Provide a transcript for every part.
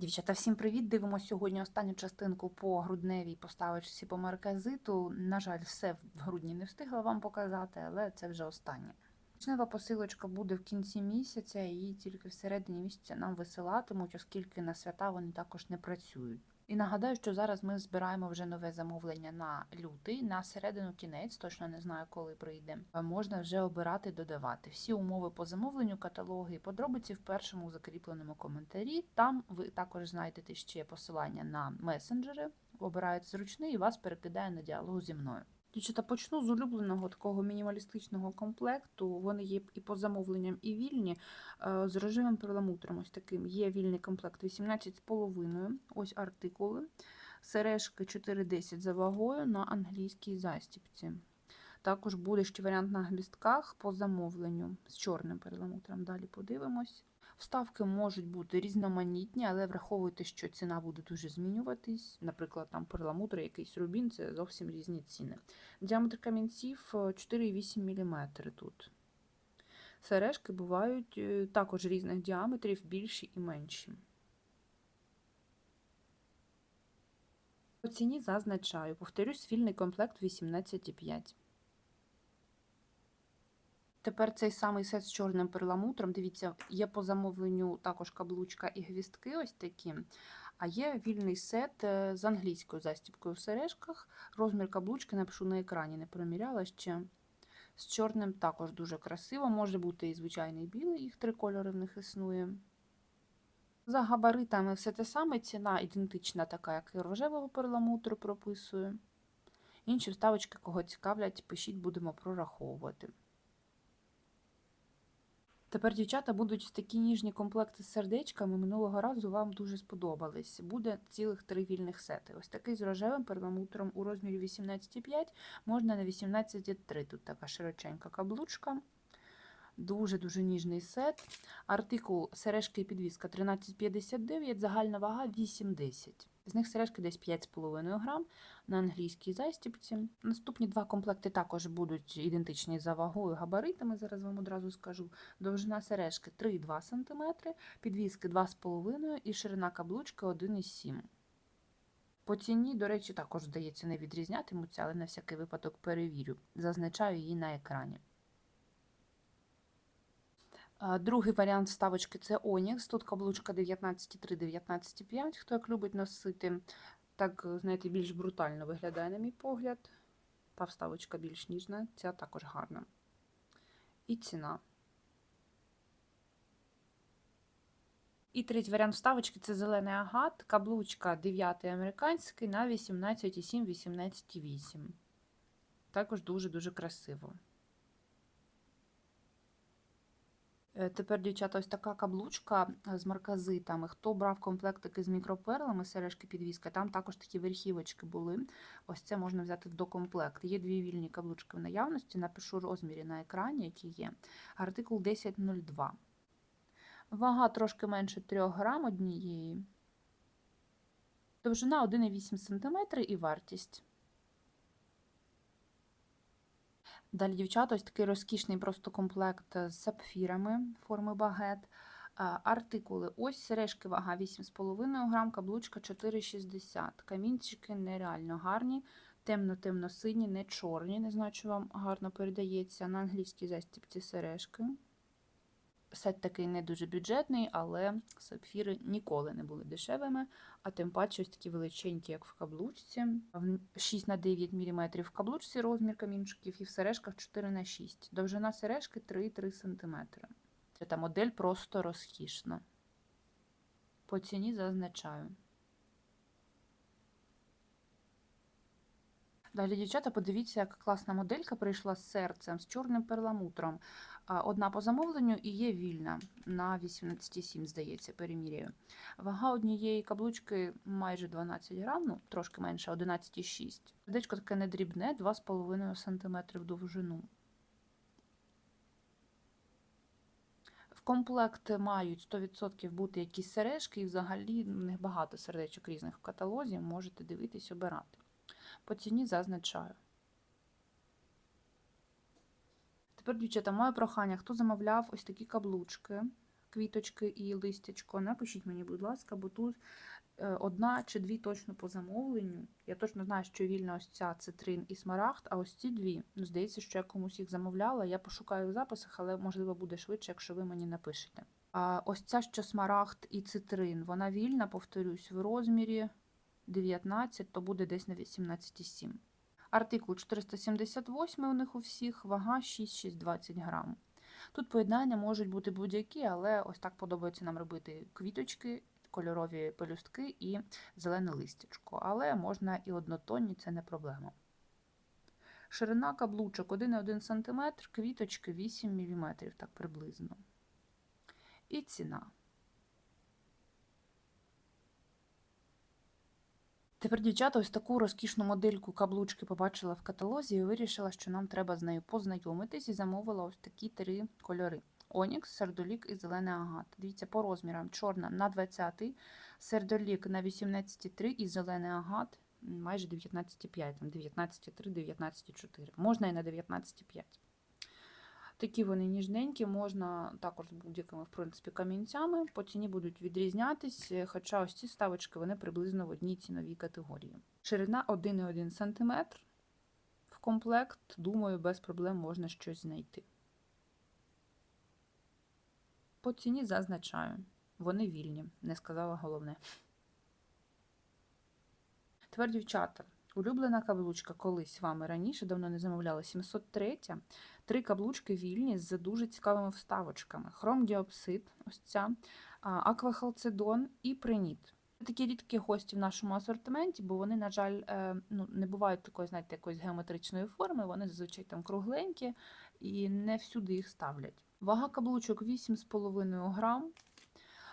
Дівчата, всім привіт! Дивимося сьогодні останню частинку по грудневій поставочці по марказиту. На жаль, все в грудні не встигла вам показати, але це вже останнє. Почнева посилочка буде в кінці місяця, і тільки всередині місяця нам висилатимуть, оскільки на свята вони також не працюють. І нагадаю, що зараз ми збираємо вже нове замовлення на лютий, на середину кінець, точно не знаю, коли прийде. Можна вже обирати, додавати. Всі умови по замовленню, каталоги і подробиці в першому закріпленому коментарі. Там ви також знайдете ще посилання на месенджери, обираєте зручний і вас перекидає на діалог зі мною. Дівчата, почну з улюбленого такого мінімалістичного комплекту. Вони є і по замовленням, і вільні. Е, З рожевим перламутром. Ось таким. Є вільний комплект 18,5. Ось артикули. Сережки 4,10 за вагою на англійській застіпці. Також буде ще варіант на гвістках по замовленню з чорним перламутром. Далі подивимось. Вставки можуть бути різноманітні, але враховуйте, що ціна буде дуже змінюватись. Наприклад, там перламутр, якийсь рубін це зовсім різні ціни. Діаметр камінців е, 4,8 мм тут. Сережки бувають е, також різних діаметрів, більші і менші. По ціні зазначаю, повторюсь, вільний комплект 18,5. Тепер цей самий сет з чорним перламутром. Дивіться, є по замовленню також каблучка і гвістки ось такі. А є вільний сет е, з англійською застібкою в сережках. Розмір каблучки напишу на екрані, не проміряла ще. З чорним також дуже красиво. Може бути і звичайний білий, їх три кольори в них існує. За габаритами все те саме, ціна ідентична, така, як і рожевого перламутру прописую. Інші вставочки, кого цікавлять, пишіть, будемо прораховувати. Тепер, дівчата, будуть такі ніжні комплекти з сердечками. Минулого разу вам дуже сподобались. Буде цілих три вільних сети. Ось такий з рожевим перламутром у розмірі 18,5, можна на 18,3. Тут така широченька каблучка. Дуже-дуже ніжний сет. Артикул сережки і підвіска 13,59, загальна вага 8,10. З них сережки десь 5,5 грам на англійській застіпці. Наступні два комплекти також будуть ідентичні за вагою габаритами, зараз вам одразу скажу. Довжина сережки 3,2 см, підвіски 2,5 і ширина каблучки 1,7 По ціні, до речі, також, здається, не відрізнятимуться, але на всякий випадок перевірю. Зазначаю її на екрані. Другий варіант вставочки це Онікс. Тут каблучка 19,3-19,5. Хто як любить носити, так, знаєте, більш брутально виглядає, на мій погляд. Та вставочка більш ніжна, ця також гарна. І ціна. І третій варіант вставочки це зелений агат, каблучка 9 американський на 18,7-18,8. Також дуже-дуже красиво. Тепер, дівчата, ось така каблучка е, з марказитами. Хто брав комплектики з мікроперлами, сережки підвіска, там також такі верхівочки були. Ось це можна взяти в докомплект. Є дві вільні каблучки в наявності, напишу розміри на екрані, які є. Артикул 1002. Вага трошки менше 3 грам однієї. Довжина 1,8 см і вартість. Далі, дівчата, ось такий розкішний просто комплект з сапфірами форми багет. Артикули. Ось сережки вага 8,5 грам, каблучка 4,60 Камінчики нереально гарні, темно-темно-сині, не чорні. Не знаю, чи вам гарно передається на англійській застіпці сережки. Сет такий не дуже бюджетний, але сапфіри ніколи не були дешевими, а тим паче ось такі величенькі, як в каблучці. 6 на 9 мм в каблучці розмір камінчиків і в сережках 4 на 6 Довжина сережки 3-3 см. Ця модель просто розкішна. По ціні зазначаю. Далі, дівчата, подивіться, яка класна моделька прийшла з серцем, з чорним перламутром. Одна по замовленню і є вільна на 18,7, здається, переміряю. Вага однієї каблучки майже 12 грам, ну трошки менше, 11,6. Сердечко таке недрібне, 2,5 см довжину. В комплект мають 100% бути якісь сережки, і взагалі в них багато сердечок різних в каталозі, можете дивитись, обирати. По ціні зазначаю. Тепер, дівчата, моє прохання, хто замовляв ось такі каблучки квіточки і листячко, напишіть мені, будь ласка, бо тут е, одна чи дві точно по замовленню. Я точно знаю, що вільна ось ця цитрин і смарагд, а ось ці дві. Ну, здається, що я комусь їх замовляла. Я пошукаю в записах, але можливо буде швидше, якщо ви мені напишете. А ось ця, що смарагд і цитрин, вона вільна, повторюсь, в розмірі 19, то буде десь на 18,7. Артикул 478 у них у всіх, вага 6,620 грам. Тут поєднання можуть бути будь-які, але ось так подобається нам робити квіточки, кольорові пелюстки і зелене листячко. Але можна і однотонні, це не проблема. Ширина каблучок 1,1 см, квіточки 8 мм, так приблизно. І ціна. Тепер, дівчата, ось таку розкішну модельку каблучки побачила в каталозі і вирішила, що нам треба з нею познайомитись і замовила ось такі три кольори: Онікс, сердолік і зелений агат. Дивіться, по розмірам: чорна на 20, сердолік на 18,3 і зелений агат майже 19,5, там 19,3, 19,4. Можна і на 19,5. Такі вони ніжненькі, можна також з будь-якими в принципі, камінцями. По ціні будуть відрізнятись, е, хоча ось ці ставочки вони приблизно в одній ціновій категорії. Ширина 1,1 см. В комплект, думаю, без проблем можна щось знайти. По ціні зазначаю. Вони вільні, не сказала головне. Тепер, дівчата, улюблена каблучка колись вами раніше, давно не замовляла 703. Три каблучки вільні з дуже цікавими вставочками: хромдіопсид, ось ця, аквахалцедон і приніт. Такі рідкі гості в нашому асортименті, бо вони, на жаль, е, ну, не бувають такої, знаєте, якоїсь геометричної форми, вони зазвичай там кругленькі і не всюди їх ставлять. Вага каблучок 8,5 грам.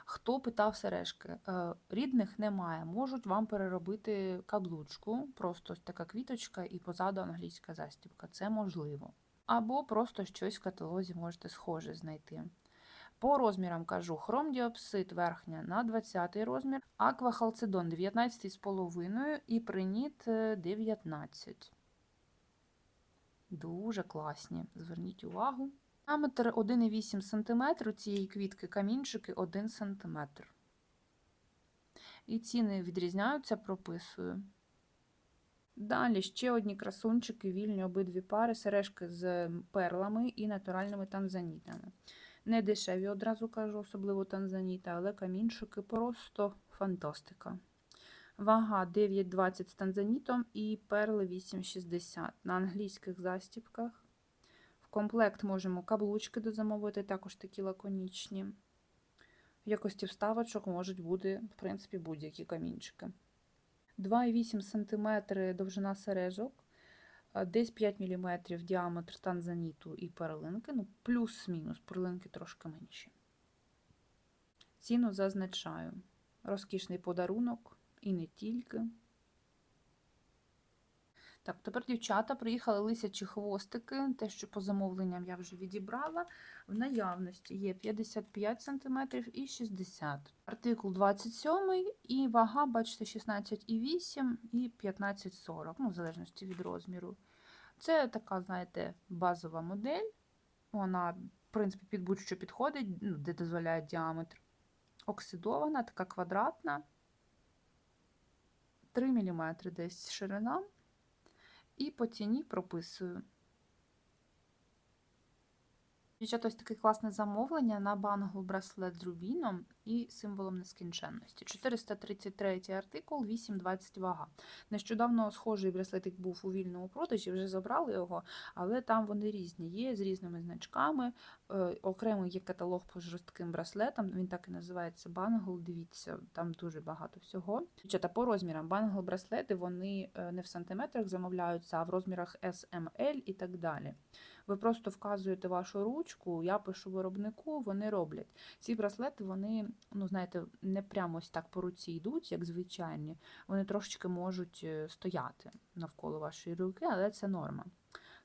Хто питав сережки? Е, рідних немає, можуть вам переробити каблучку, просто така квіточка і позаду англійська застібка. Це можливо. Або просто щось в каталозі можете схоже знайти. По розмірам кажу: хромдіопсид верхня на 20 розмір, аквахалцедон 19,5 і приніт 19. Дуже класні. Зверніть увагу. Діаметр 1,8 см цієї квітки камінчики 1 см. І ціни відрізняються, прописую. Далі ще одні красунчики, вільні обидві пари, сережки з перлами і натуральними танзанітами. Не дешеві, одразу кажу, особливо танзаніта, але камінчики просто фантастика. Вага 9,20 з танзанітом і перли 8,60 на англійських застіпках. Комплект можемо каблучки дозамовити, також такі лаконічні. В якості вставочок можуть бути, в принципі, будь-які камінчики. 2,8 см довжина сережок, десь 5 мм діаметр танзаніту і перлинки, ну, плюс-мінус, перлинки трошки менші. Ціну зазначаю. Розкішний подарунок і не тільки. Так, тепер, дівчата, приїхали лисячі хвостики, те, що по замовленням я вже відібрала. В наявності є 55 см і 60 Артикул 27 і вага, бачите, 16,8 і 15,40, ну, в залежності від розміру. Це така, знаєте, базова модель. Вона, в принципі, під будь-що підходить, ну, де дозволяє діаметр. Оксидована, така квадратна. 3 мм десь ширина. І по ціні прописую. Дівчата, ось таке класне замовлення на бангл браслет з рубіном і символом нескінченності. 433 артикул, 8,20 вага. Нещодавно схожий браслетик був у вільному продажі, вже забрали його, але там вони різні. Є з різними значками. Е, окремий є каталог по жорстким браслетам, він так і називається бангл. Дивіться, там дуже багато всього. Дівчата, по розмірам бангл-браслети вони е, не в сантиметрах замовляються, а в розмірах SML і так далі. Ви просто вказуєте вашу ручку, я пишу виробнику, вони роблять. Ці браслети, вони, ну, знаєте, не прямо ось так по руці йдуть, як звичайні. Вони трошечки можуть е, стояти навколо вашої руки, але це норма.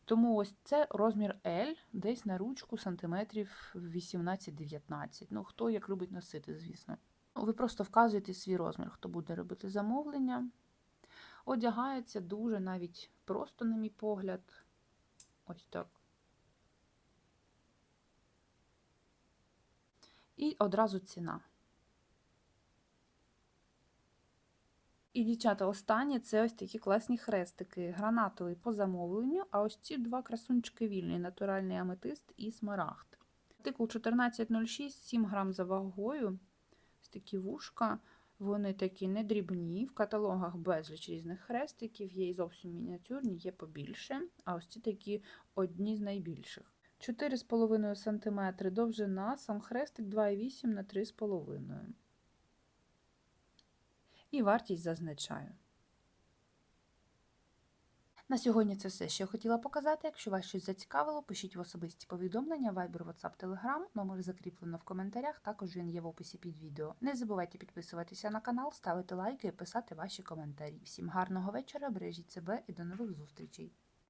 Тому ось це розмір L, десь на ручку сантиметрів 18-19. Ну, хто як любить носити, звісно. Ну, ви просто вказуєте свій розмір, хто буде робити замовлення. Одягається дуже навіть просто, на мій погляд. Ось так. І одразу ціна. І, дівчата, останні це ось такі класні хрестики. Гранатовий по замовленню, а ось ці два красунчики вільні, натуральний аметист і смарагд. Артикул 1406, 7 грам за вагою. Ось такі вушка. Вони такі не дрібні. В каталогах безліч різних хрестиків. Є і зовсім мініатюрні, є побільше. А ось ці такі одні з найбільших. 4,5 см довжина, сам хрестик 2,8 на 3,5 І вартість зазначаю. На сьогодні це все, що я хотіла показати. Якщо вас щось зацікавило, пишіть в особисті повідомлення, Viber, WhatsApp, Telegram. Номер закріплено в коментарях, також він є в описі під відео. Не забувайте підписуватися на канал, ставити лайки і писати ваші коментарі. Всім гарного вечора, бережіть себе і до нових зустрічей!